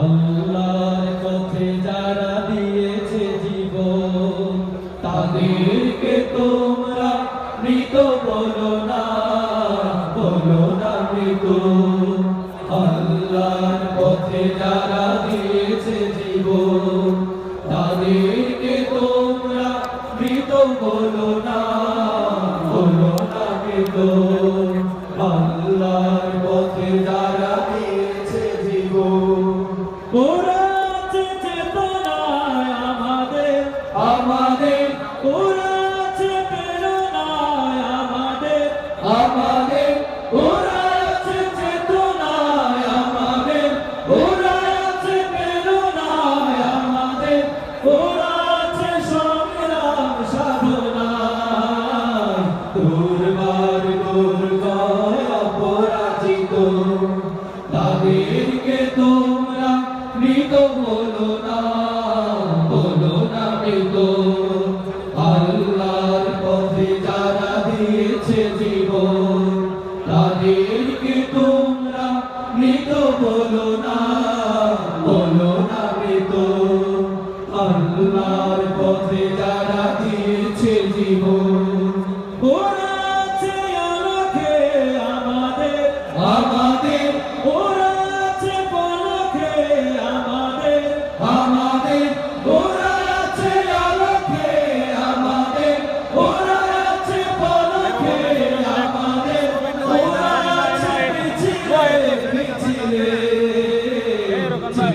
আল্লাহর পথে যারা দিয়েছে জীবন, তাদেরকে তোমরা মৃত বলো না বলো না মৃত। আল্লাহর পথে যারা দিয়েছে জীবন, তাদেরকে তোমরা মৃত বলো না বলো না মৃত। আল্লাহর তাদেরকে তোমরা মৃত বলো না বলো না মৃত। আল্লাহর পথে যারা দিয়েছে জীবন, তাদেরকে তোমরা মৃত বলো না বলো না মৃত। আল্লাহর পথে যারা দিয়েছে জীবন আমাদের আমাদের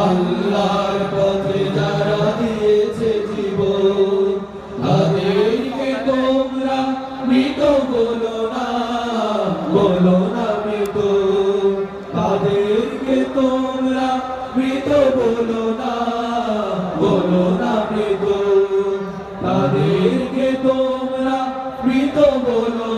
আল্লাহর পথে যারা দিয়েছে জীবন, তাদেরকে তোমরা মৃত বলো না বলো না মৃত। তাদেরকে তোমরা মৃত বলো না বলো না মৃত। তাদেরকে তোমরা মৃত বলো